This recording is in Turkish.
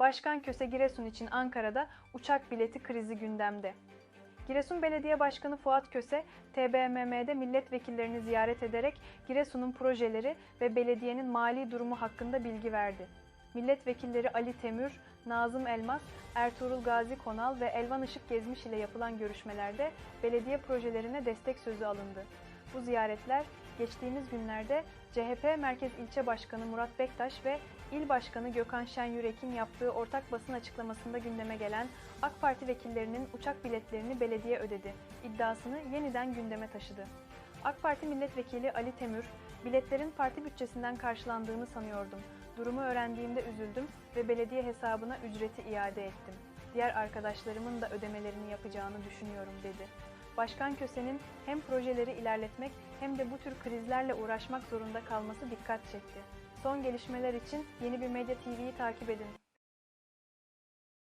Başkan Köse Giresun için Ankara'da uçak bileti krizi gündemde. Giresun Belediye Başkanı Fuat Köse, TBMM'de milletvekillerini ziyaret ederek Giresun'un projeleri ve belediyenin mali durumu hakkında bilgi verdi. Milletvekilleri Ali Temür, Nazım Elmas, Ertuğrul Gazi Konal ve Elvan Işık Gezmiş ile yapılan görüşmelerde belediye projelerine destek sözü alındı. Bu ziyaretler geçtiğimiz günlerde CHP Merkez İlçe Başkanı Murat Bektaş ve İl Başkanı Gökhan Şenyürek'in yaptığı ortak basın açıklamasında gündeme gelen AK Parti vekillerinin uçak biletlerini belediye ödedi iddiasını yeniden gündeme taşıdı. AK Parti milletvekili Ali Temür, biletlerin parti bütçesinden karşılandığını sanıyordum. Durumu öğrendiğimde üzüldüm ve belediye hesabına ücreti iade ettim. Diğer arkadaşlarımın da ödemelerini yapacağını düşünüyorum dedi. Başkan Köse'nin hem projeleri ilerletmek hem de bu tür krizlerle uğraşmak zorunda kalması dikkat çekti. Son gelişmeler için Yeni Bir Medya TV'yi takip edin.